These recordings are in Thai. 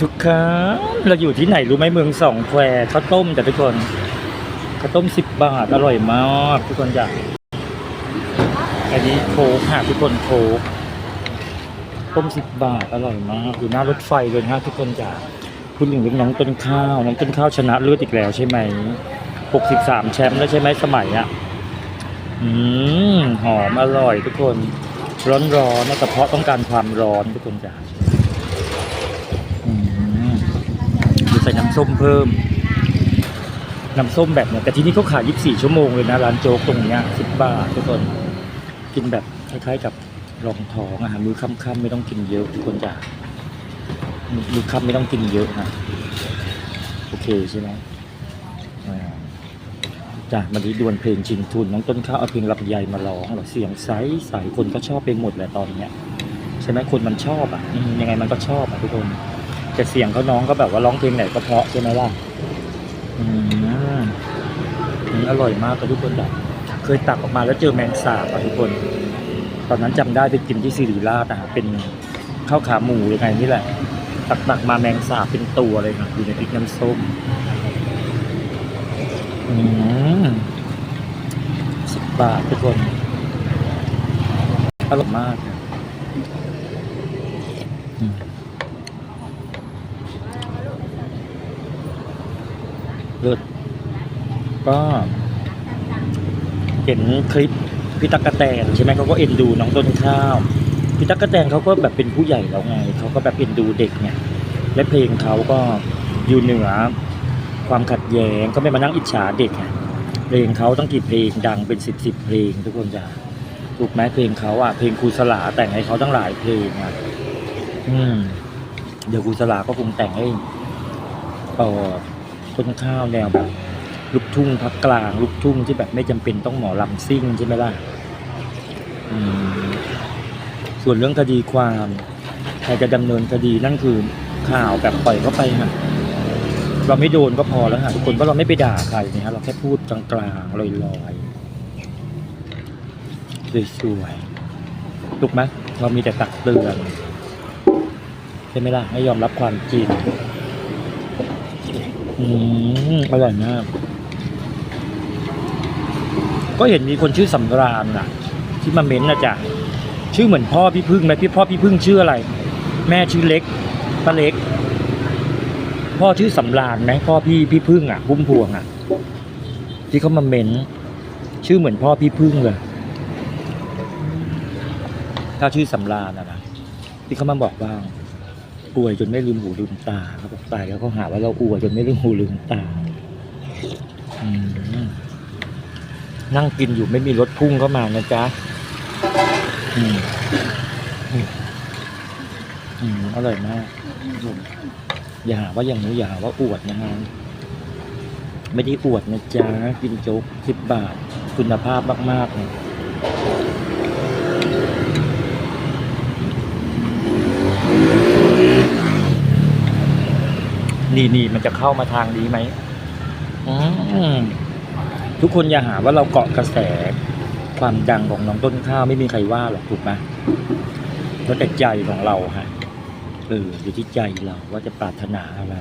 ทุกครั้งเราอยู่ที่ไหนรู้ไหมเมืองสองแควข้าวต้มแต่ทุกคนข้าวต้มสิบบาทอร่อยมากทุกคนจ้ะอันนี้โค้กค่ะทุกคนโค้กต้มสิบบาทอร่อยมากอยู่หน้ารถไฟเลยนะทุกคนจ้ะคุณหนึ่งเรื่องน้องต้นข้าวน้องต้นข้าวชนะเลือดอีกแล้วใช่ไหมหกสิบสามแชมป์แล้วใช่ไหมสมัยอะอืมหอมอร่อยทุกคน ร้อนๆนะกระเพาะต้องการความร้อนทุกคนจ้ะ ส้มเพิ่ม น้ำส้มแบบเนี้ยแต่ที่นี่เขาขาย 24 ชั่วโมงเลยนะ ร้านโจ๊กตรงเนี้ย10 บาททุกคนกินแบบคล้ายๆกับรองท้องอาหารมื้อค่ำๆไม่ต้องกินเยอะทุกคนจ้ะมื้อมื้อค่ำไม่ต้องกินเยอะนะโอเคใช่ไหมอ่าจ้ะมันนี้ดวลเพลงชิงทุนน้องต้นข้าวเอาเพลงลำไยมาร้องเหรอเสียงใสใสคนก็ชอบไปหมดแหละตอนเนี้ยใช่ไหมคนมันชอบอะยังไงมันก็ชอบอะทุกคน แต่เสียงเขาน้องก็แบบว่าร้องเพลงไหนก็เพราะใช่ไหมล่ะอืมอืมอร่อยมากกับทุกคนแบบเคยตักออกมาแล้วเจอแมงสาบอะทุกคน ตอนนั้นจำได้ไปกินที่สิริราชอะเป็นข้าวขาหมูยังไงนี่แหละ ตักตักมาแมงสาบเป็นตัวเลยค่ะอยู่ในพริกน้ำส้มอืมสิบบาททุกคนอร่อยมากครับอืม เลิศ ก็เห็นคลิปพี่ตั๊กกะแตนใช่ไหมเขาก็เอ็นดูน้องต้นข้าวพี่ตั๊กกะแตนเขาก็แบบเป็นผู้ใหญ่แล้วไงเขาก็แบบเอ็นดูเด็กเนี่ยและเพลงเขาก็อยู่เหนือความขัดแย้งก็ไม่มานั่งอิจฉาเด็กไงเพลงเขาต้องกี่เพลงดังเป็นสิบสิบเพลงทุกคนจ้ะถูกไหมเพลงเขาอะเพลงครูสลาแต่งให้เขาตั้งหลายเพลงอะอืมเดี๋ยวครูสลาก็คงแต่งให้เออต้นข้าวแนวแบบ ลูกทุ่งภาคกลางลูกทุ่งที่แบบไม่จำเป็นต้องหมอลำซิ่งใช่ไหมล่ะส่วนเรื่องคดีความใครจะดำเนินคดีนั่นคือข่าวแบบปล่อยเข้าไปฮะเราไม่โดนก็พอแล้วฮะทุกคนเพราะเราไม่ไปด่าใครนะฮะเราแค่พูดกลางๆลอยๆสวยๆถูกไหมเรามีแต่ตักเตือนใช่ไหมล่ะให้ยอมรับความจริงอืมอร่อยมาก ก็เห็นมีคนชื่อสำราญนะที่มาเม้นนะจ๊ะชื่อเหมือนพ่อพี่พึ่งไหมพี่พ่อพี่พึ่งชื่ออะไร แม่ชื่อเล็กป้าเล็ก พ่อชื่อสำราญไหมพ่อพี่พี่พึ่งอะพุ่มพวงอะ ที่เขามาเม้นชื่อเหมือนพ่อพี่พึ่งเลยถ้าชื่อสำราญนะนะที่เขามาบอกว่าอวยจนไม่ลืมหูลืมตาเขาบอกตายแล้วเขาหาว่าเราอวยจนไม่ลืมหูลืมตา อืม นั่งกินอยู่ไม่มีรถพุ่งเข้ามานะจ๊ะอืมอืมอร่อยมากอย่าหาว่าอย่างนู้นอย่าหาว่าอวดนะฮะไม่ได้อวดนะจ๊ะกินโจ๊กสิบบาท คุณภาพมากๆเลยนี่นี่มันจะเข้ามาทางนี้ไหมอืม ทุกคนอย่าหาว่าเราเกาะกระแสความดังของน้องต้นข้าวไม่มีใครว่าหรอกถูกไหมแล้วแต่ใจของเราฮะเอออยู่ที่ใจเราว่าจะปรารถนาอะไร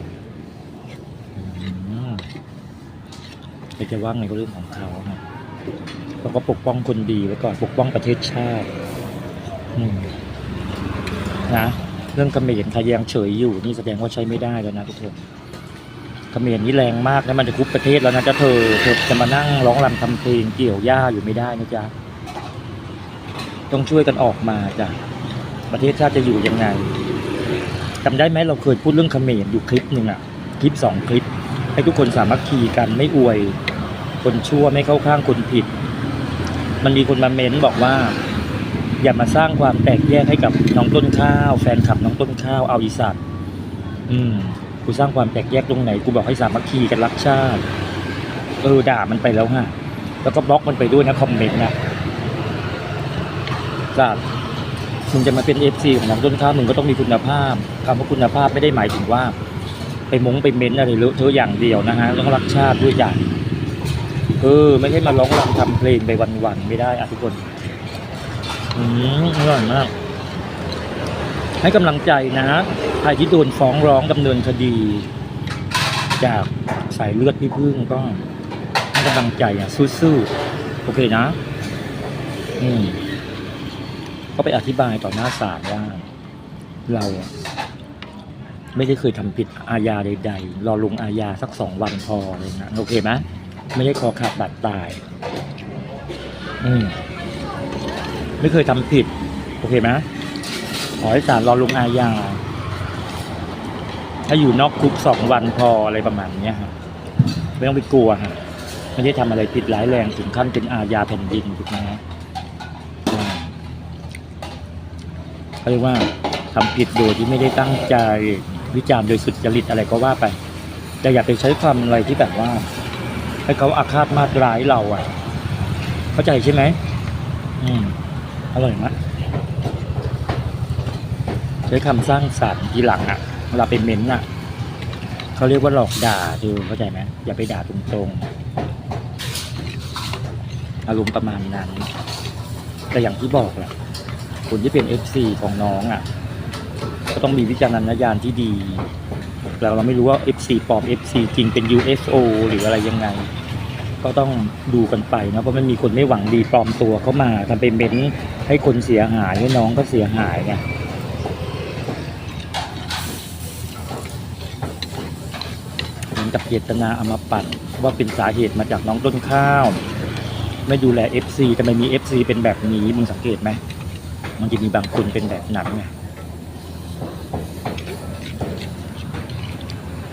อืมใครจะว่าไงก็เรื่องของเขาฮะเราก็ปกป้องคนดีไว้ก่อนปกป้องประเทศชาตินะเรื่องเขมรใครยังเฉยอยู่นี่แสดงว่าใช้ไม่ได้แล้วนะทุกคน ขมรนี่แรงมากนะมันจะคุบประเทศแล้วนะจะเธอเธอจะมานั่งร้องรำทำเพลงเกี่ยวหญ้าอยู่ไม่ได้นะจ๊ะต้องช่วยกันออกมาจ้ะประเทศชาติจะอยู่ยังไงจำได้ไหมเราเคยพูดเรื่องเขมรอยู่คลิปหนึ่งอะคลิปสองคลิป ให้ทุกคนสามัคคีกันไม่อวย คนชั่วไม่เข้าข้างคนผิด มันมีคนมาเม้นบอกว่า อย่ามาสร้างความแตกแยกให้กับน้องต้นข้าว แฟนคลับน้องต้นข้าวเอาอีสัตว์อืม กูสร้างความแตกแยกตรงไหน กูบอกให้สามัคคีกันรักชาติ เออด่ามันไปแล้วฮะ แล้วก็บล็อกมันไปด้วยนะคอมเมนต์นะสัตว์มึงจะมาเป็นเอฟซีของน้องต้นข้าวมึงก็ต้องมีคุณภาพคำว่าคุณภาพไม่ได้หมายถึงว่า ไปมงไปเม้นอะไรเลอะเทอะอย่างเดียวนะฮะต้องรักชาติด้วยอย่างเออ ไม่ใช่มาร้องรำทำเพลงไปวันๆไม่ได้อะทุกคน อืมอร่อยมาก ให้กำลังใจนะใครที่โดนฟ้องร้องดำเนินคดี จากสายเลือดพี่พึ่งก็ให้กำลังใจอะสู้ๆโอเคนะอืมก็ไปอธิบายต่อหน้าศาลว่า เราไม่ได้เคยทำผิดอาญาใด ๆ รอลงอาญาสักสองวันพอเงี้ยโอเคไหมไม่ได้คอขาดบาดตาย อืมไม่เคยทำผิด โอเคไหม อให้ศาลรอลงอาญาถ้าอยู่นอกคุกสองวันพออะไรประมาณเนี้ยครับไม่ต้องไปกลัวฮะไม่ได้ทำอะไรผิดร้ายแรงถึงขั้นเป็นอาญาแผ่นดินถูกไหมฮะเขาเรียกว่าทำผิดโดยที่ไม่ได้ตั้งใจวิจารณ์โดยสุจริตอะไรก็ว่าไป แต่อย่าไปใช้ความอะไรที่แบบว่า ให้เขาอาฆาตมาตร้ายเราอะ เข้าใจใช่ไหมอืมอร่อยมาก ใช้คำสร้างสรรค์ทีหลังอะเวลาไปเม้นต์อะเขาเรียกว่าหลอกด่าดูเข้าใจไหมอย่าไปด่าตรงๆอารมณ์ประมาณนั้น แต่อย่างที่บอกแหละคนที่เป็นเอซของน้องอะ ก็ต้องมีวิจารณญาณที่ดีแล้วเราไม่รู้ว่า FC ปลอม FC จริงเป็น UFO หรืออะไรยังไง ก็ต้องดูกันไปนะเพราะมันมีคนไม่หวังดีปลอมตัวเข้ามาทำเป็นเม้นต์ให้คนเสียหายให้น้องก็เสียหายไงเหมือน กับเจตนาเอามาปั่นว่าเป็นสาเหตุมาจากน้องต้นข้าว ไม่ดูแล FC แต่ไมมี FC เป็นแบบนี้มึงสังเกตไหมมันจะมีบางคนเป็นแบบนั้นไง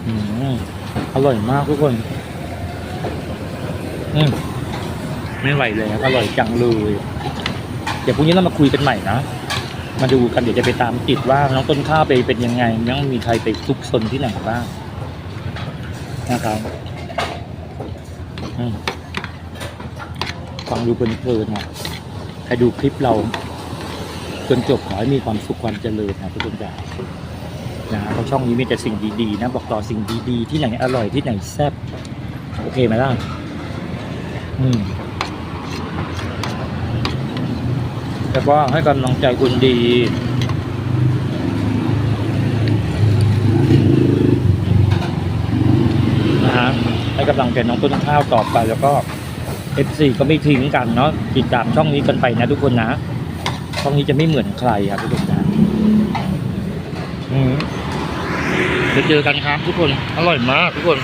อืมอร่อยมากทุกคนอืมไม่ไหวเลยอร่อยจังเลย เดี๋ยวพรุ่งนี้เรามาคุยกันใหม่นะ มาดูกันเดี๋ยวจะไปตามติดว่าน้องต้นข้าวไปเป็นยังไงยังมีใครไปซุกซนที่ไหนบ้าง นะครับฟังดูเพลินๆนะใครดูคลิปเราจนจบขอให้มีความสุขความเจริญนะทุกคนจ้านะเพราะช่องนี้มีแต่สิ่งดีๆนะ บอกต่อสิ่งดีๆ ที่ไหนอร่อยที่ไหนแซ่บโอเคไหมล่ะอืมแต่ว่าให้กำลังใจคุณดี นะฮะ ให้กำลังใจน้องต้นข้าวต่อไปแล้วก็ FC ก็ไม่ทิ้งกันเนาะติดตามช่องนี้กันไปนะทุกคนนะ ช่องนี้จะไม่เหมือนใครครับทุกคนนะจะเจอกันครับทุกคน อร่อยมากทุกคน